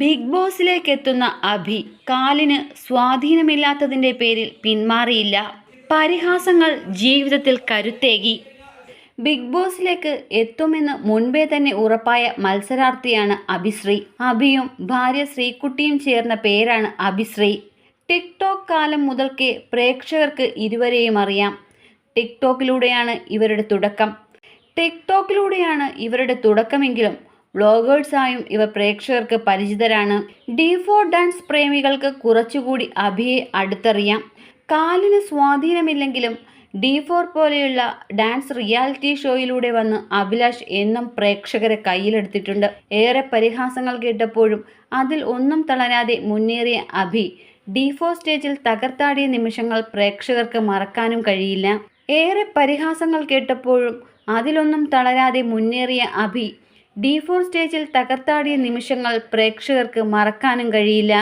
Big ബോസിലേക്ക് എത്തുന്ന അഭി കാലിന് സ്വാധീനമില്ലാത്തതിന്റെ പേരിൽ പിന്മാറിയില്ല. പരിഹാസങ്ങൾ ജീവിതത്തിൽ കരുത്തേകി. ബിഗ് ബോസിലേക്ക് എത്തുമെന്ന് മുൻപേ തന്നെ ഉറപ്പായ മത്സരാർത്ഥിയാണ് അഭിശ്രീ. അഭിയും ഭാര്യ ശ്രീകുട്ടിയും ചേർന്ന പേരാണ് അഭിശ്രീ. ടിക്ടോക്ക് കാലം മുതൽക്കേ പ്രേക്ഷകർക്ക് ഇരുവരെയും അറിയാം. ടിക്ടോക്കിലൂടെയാണ് ഇവരുടെ തുടക്കം. ടിക്ടോക്കിലൂടെയാണ് ഇവരുടെ തുടക്കമെങ്കിലും വ്ളോഗേഴ്സായും ഇവ പ്രേക്ഷകർക്ക് പരിചിതരാണ്. ഡി ഫോർ ഡാൻസ് പ്രേമികൾക്ക് കുറച്ചുകൂടി അഭിയെ അടുത്തറിയാം. കാലിന് സ്വാധീനമില്ലെങ്കിലും ഡി ഫോർ പോലെയുള്ള ഡാൻസ് റിയാലിറ്റി ഷോയിലൂടെ വന്ന് അഭിലാഷ് എന്നും പ്രേക്ഷകരെ കയ്യിലെടുത്തിട്ടുണ്ട്. ഏറെ പരിഹാസങ്ങൾ കേട്ടപ്പോഴും അതിൽ ഒന്നും തളരാതെ മുന്നേറിയ അഭി ഡി ഫോർ സ്റ്റേജിൽ തകർത്താടിയ നിമിഷങ്ങൾ പ്രേക്ഷകർക്ക് മറക്കാനും കഴിയില്ല. ഏറെ പരിഹാസങ്ങൾ കേട്ടപ്പോഴും അതിലൊന്നും തളരാതെ മുന്നേറിയ അഭി ഡി ഫോർ സ്റ്റേജിൽ തകർത്താടിയ നിമിഷങ്ങൾ പ്രേക്ഷകർക്ക് മറക്കാനും കഴിയില്ല.